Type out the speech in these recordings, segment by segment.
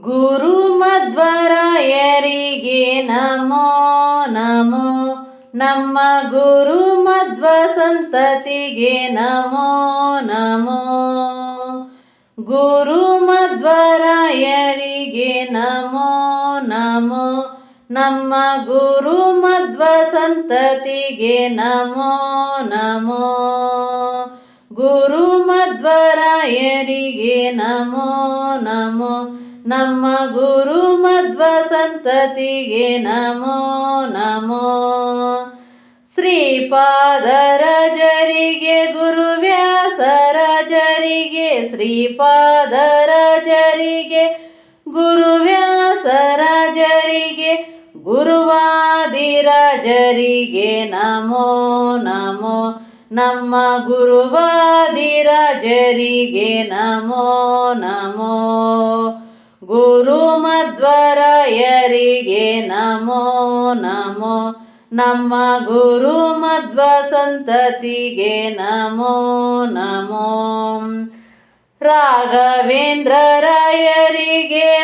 ಗುರು ಮಧ್ವರಾಯರಿಗೆ ನಮೋ ನಮೋ. ನಮ್ಮ ಗುರು ಮಧ್ವ ಸಂತತಿಗೆ ನಮೋ ನಮೋ. ಗುರು ಮಧ್ವರಾಯರಿಗೆ ನಮೋ ನಮೋ. ನಮ್ಮ ಗುರು ಮಧ್ವ ಸಂತತಿಗೆ ನಮೋ ನಮೋ. ಗುರು ಮಧ್ವರಾಯರಿಗೆ ನಮೋ ನಮೋ. ನಮ್ಮ ಗುರು ಮಧ್ವ ಸಂತತಿಗೆ ನಮೋ ನಮೋ. ಶ್ರೀಪಾದರಜರಿಗೆ, ಗುರುವ್ಯಾಸರಜರಿಗೆ, ಶ್ರೀಪಾದರಾಜರಿಗೆ, ಗುರುವ್ಯಾಸರಜರಿಗೆ, ಗುರುವಾದಿರಾಜರಿಗೆ ನಮೋ ನಮೋ. ನಮ್ಮ ಗುರುವಾದಿರಾಜರಿಗೆ ನಮೋ ನಮೋ. ಗುರು ಮಧ್ವರಾಯರಿಗೆ ನಮೋ ನಮೋ. ನಮ್ಮ ಗುರು ಮಧ್ವ ಸಂತತಿಗೆ ನಮೋ. ನಮೋ ರಾಘವೇಂದ್ರರಾಯರಿಗೆ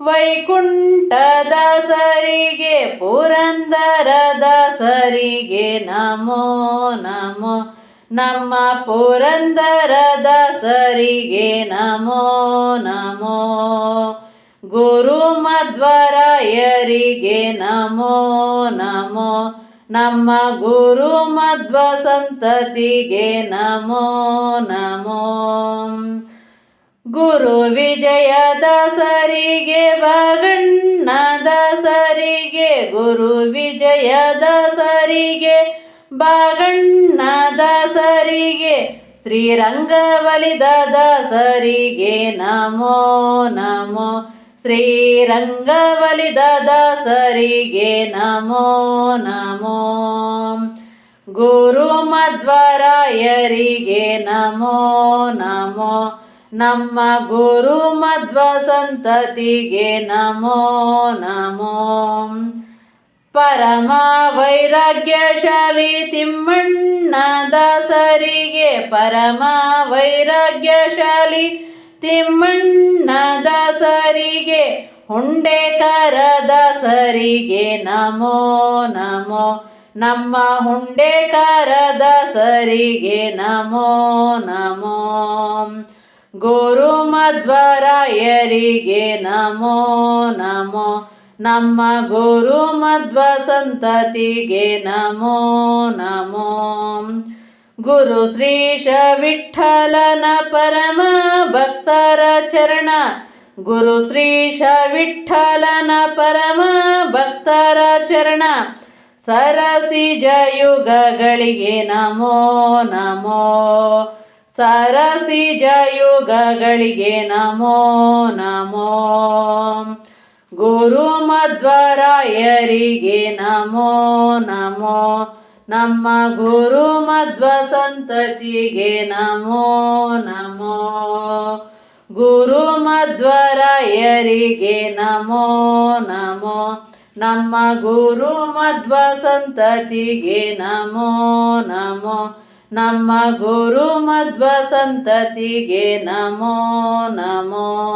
ವೈಕುಂಠದ ಸರಿಗೆ ಪುರಂದರದ ಸರಿಗೆ ನಮೋ ನಮೋ. ನಮ್ಮ ಪುರಂದರದಾಸರಿಗೆ ನಮೋ ನಮೋ. ಗುರು ಮಧ್ವರಾಯರಿಗೆ ನಮೋ ನಮೋ. ನಮ್ಮ ಗುರು ಮಧ್ವ ಸಂತತಿಗೆ ನಮೋ ನಮೋ. ಗುರು ವಿಜಯ ದಾಸರಿಗೆ, ಬಗಣ್ಣ ದಾಸರಿಗೆ, ಗುರು ವಿಜಯದಾಸರಿಗೆ ಶ್ರೀರಂಗವಲಿದ ದಾಸರಿಗೆ ನಮೋ ನಮೋ. ಶ್ರೀರಂಗವಲಿದಾಸರಿಗೆ ನಮೋ ನಮೋ. ಗುರು ಮಧ್ವರಾಯರಿಗೆ ನಮೋ ನಮೋ. ನಮ್ಮ ಗುರು ಮಧ್ವ ಸಂತತಿಗೆ ನಮೋ ನಮೋ. ಪರಮ ವೈರಾಗ್ಯಶಾಲಿ ತಿಮ್ಮಣ್ಣ ದಾಸರಿಗೆ ಪರಮ ವೈರಾಗ್ಯಶಾಲಿ ತಿಮ್ಮಣ್ಣ ದಾಸರಿಗೆ ಹುಂಡೇಕರ ದಾಸರಿಗೆ ನಮೋ ನಮೋ ನಮ್ಮ ಹುಂಡೇಕರ ದಾಸರಿಗೆ ನಮೋ ನಮೋ ಗುರು ಮಧ್ವರಾಯರಿಗೆ ನಮೋ ನಮೋ ನಮ್ಮ ಗುರು ಮಧ್ವ ಸಂತತಿಗೆ ನಮೋ ನಮೋ. ಗುರು ಶ್ರೀಶ ವಿಠಲನ ಪರಮ ಭಕ್ತರ ಚರಣ. ಗುರು ಶ್ರೀಶ ವಿಠಲನ ಪರಮ ಭಕ್ತರ ಚರಣ. ಸರಸಿ ಯುಗಗಳಿಗೆ ನಮೋ ನಮೋ. ಸರಸಿ ಯುಗಗಳಿಗೆ ನಮೋ ನಮೋ. ಗುರು ಮಧ್ವರಾಯರಿಗೆ ನಮೋ ನಮೋ. ನಮ್ಮ ಗುರು ಮಧ್ವ ಸಂತತಿಗೆ ನಮೋ ನಮೋ. ಗುರು ಮಧ್ವರಾಯರಿಗೆ ನಮೋ ನಮೋ. ನಮ್ಮ ಗುರು ಮಧ್ವ ಸಂತತಿಗೆ ನಮೋ ನಮೋ. ನಮ್ಮ ಗುರು ಮಧ್ವ ಸಂತತಿಗೆ ನಮೋ ನಮೋ.